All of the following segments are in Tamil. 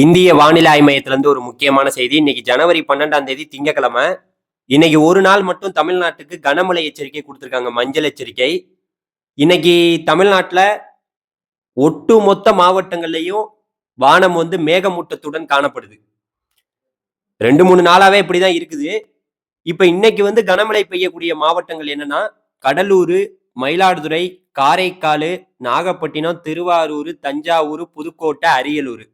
இந்திய வானிலை ஆய்வு மையத்திலிருந்து ஒரு முக்கியமான செய்தி. இன்னைக்கு ஜனவரி பன்னெண்டாம் தேதி திங்கக்கிழமை. இன்னைக்கு ஒரு நாள் மட்டும் தமிழ்நாட்டுக்கு கனமழை எச்சரிக்கை கொடுத்துருக்காங்க. மஞ்சள் எச்சரிக்கை. இன்னைக்கு தமிழ்நாட்டில் ஒட்டு மொத்த மாவட்டங்கள்லையும் வானம் வந்து மேகமூட்டத்துடன் காணப்படுது. ரெண்டு மூணு நாளாவே இப்படிதான் இருக்குது. இப்போ இன்னைக்கு வந்து கனமழை பெய்யக்கூடிய மாவட்டங்கள் என்னன்னா கடலூர் மயிலாடுதுறை காரைக்கால் நாகப்பட்டினம் திருவாரூர் தஞ்சாவூர் புதுக்கோட்டை அரியலூர்.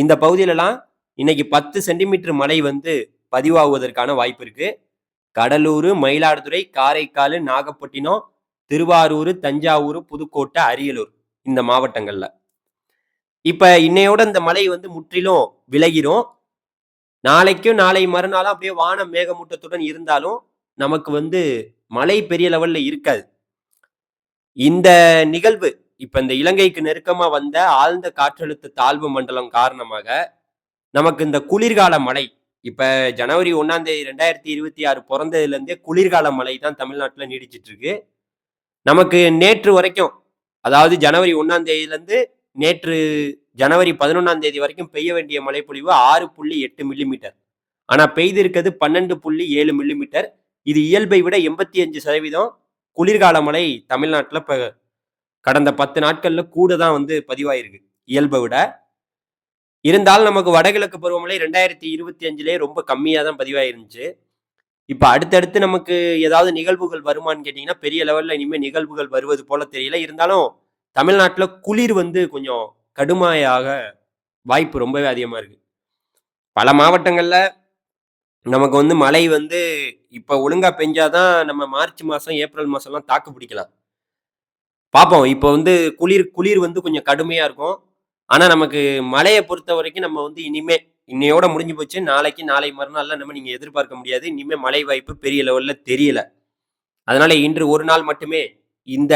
இந்த பகுதியிலலாம் இன்னைக்கு பத்து சென்டிமீட்டர் மழை வந்து பதிவாகுவதற்கான வாய்ப்பு இருக்கு. கடலூர் மயிலாடுதுறை காரைக்கால் நாகப்பட்டினம் திருவாரூர் தஞ்சாவூர் புதுக்கோட்டை அரியலூர் இந்த மாவட்டங்கள்ல. இப்ப இன்னையோட இந்த மழை வந்து முற்றிலும் விலகிரும். நாளைக்கும் நாளை மறுநாளும் அப்படியே வானம் மேகமூட்டத்துடன் இருந்தாலும் நமக்கு வந்து மழை பெரிய லெவல்ல இருக்காது. இந்த நிகழ்வு இப்ப இந்த இலங்கைக்கு நெருக்கமா வந்த ஆழ்ந்த காற்றழுத்த தாழ்வு மண்டலம் காரணமாக நமக்கு இந்த குளிர்கால மழை இப்ப ஜனவரி ஒன்னாம் தேதி ரெண்டாயிரத்தி இருபத்தி ஆறு பிறந்ததுல இருந்தே குளிர்கால மழை தான் தமிழ்நாட்டுல நீடிச்சிட்டு இருக்கு நமக்கு நேற்று வரைக்கும் அதாவது ஜனவரி ஒன்னாம் தேதியில இருந்து நேற்று ஜனவரி பதினொன்னாம் தேதி வரைக்கும் பெய்ய வேண்டிய மழைப்பொழிவு ஆறு புள்ளி எட்டு மில்லிமீட்டர். ஆனா பெய்திருக்கிறது பன்னெண்டு புள்ளி ஏழு மில்லிமீட்டர். இது இயல்பை விட எண்பத்தி அஞ்சு சதவீதம் குளிர்கால மழை தமிழ்நாட்டில் இப்போ கடந்த பத்து நாட்கள்ல கூட தான் வந்து பதிவாயிருக்கு. இயல்பை விட. இருந்தாலும் நமக்கு வடகிழக்கு பருவமழை ரெண்டாயிரத்தி இருபத்தி அஞ்சுலேயே ரொம்ப கம்மியாக தான் பதிவாயிருந்துச்சு. இப்போ அடுத்தடுத்து நமக்கு ஏதாவது நிகழ்வுகள் வருமான்னு கேட்டிங்கன்னா பெரிய லெவலில் இனிமேல் நிகழ்வுகள் வருவது போல தெரியல. இருந்தாலும் தமிழ்நாட்டில் குளிர் வந்து கொஞ்சம் கடுமையாக வாய்ப்பு ரொம்பவே அதிகமாக இருக்கு. பல மாவட்டங்களில் நமக்கு வந்து மழை வந்து இப்போ ஒழுங்காக பெஞ்சாதான் நம்ம மார்ச் மாதம் ஏப்ரல் மாதம்லாம் தாக்கு பிடிக்கலாம். பார்ப்போம் இப்போ வந்து குளிர் குளிர் வந்து கொஞ்சம் கடுமையாக இருக்கும். ஆனால் நமக்கு மழையை பொறுத்த வரைக்கும் நம்ம வந்து இனிமே இன்னையோட முடிஞ்சு போச்சு. நாளைக்கு நாளை மறுநாள்லாம் நம்ம நீங்கள் எதிர்பார்க்க முடியாது. இனிமேல் மழை வாய்ப்பு பெரிய லெவலில் தெரியல. அதனால இன்று ஒரு நாள் மட்டுமே இந்த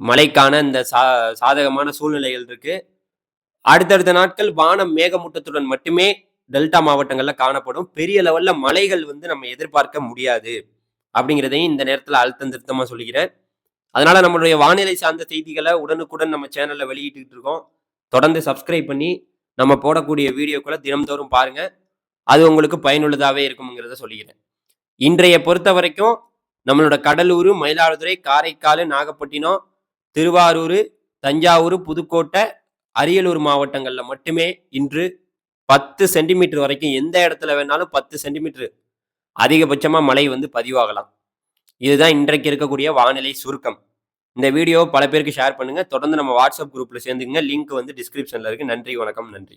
மழைக்கான இந்த சா சாதகமான சூழ்நிலைகள் இருக்கு. அடுத்தடுத்த நாட்கள் வானம் மேகமூட்டத்துடன் மட்டுமே டெல்டா மாவட்டங்களில் காணப்படும். பெரிய லெவலில் மலைகள் வந்து நம்ம எதிர்பார்க்க முடியாது. அப்படிங்கிறதையும் இந்த நேரத்தில் அழுத்தம் திருத்தமாக சொல்கிறேன் அதனால நம்மளுடைய வானிலை சார்ந்த செய்திகளை உடனுக்குடன் நம்ம சேனல்ல வெளியிட்டு இருக்கோம். தொடர்ந்து சப்ஸ்கிரைப் பண்ணி நம்ம போடக்கூடிய வீடியோக்களை தினம்தோறும் பாருங்க. அது உங்களுக்கு பயனுள்ளதாகவே இருக்குங்கிறத சொல்லிக்கிறேன். இன்றைய பொறுத்த வரைக்கும் நம்மளோட கடலூர் மயிலாடுதுறை காரைக்கால் நாகப்பட்டினம் திருவாரூர் தஞ்சாவூர் புதுக்கோட்டை அரியலூர் மாவட்டங்களில் மட்டுமே இன்று பத்து சென்டிமீட்டர் வரைக்கும் எந்த இடத்துல வேணாலும் பத்து சென்டிமீட்டர் அதிகபட்சமாக மழை வந்து பதிவாகலாம். இதுதான் இன்றைக்கு இருக்கக்கூடிய வானிலை சுருக்கம். இந்த வீடியோ பல பேருக்கு ஷேர் பண்ணுங்க. தொடர்ந்து நம்ம வாட்ஸ்அப் குரூப்ல சேர்ந்துங்க லிங்க் வந்து டிஸ்கிரிப்ஷன்ல இருக்கு. நன்றி வணக்கம் நன்றி.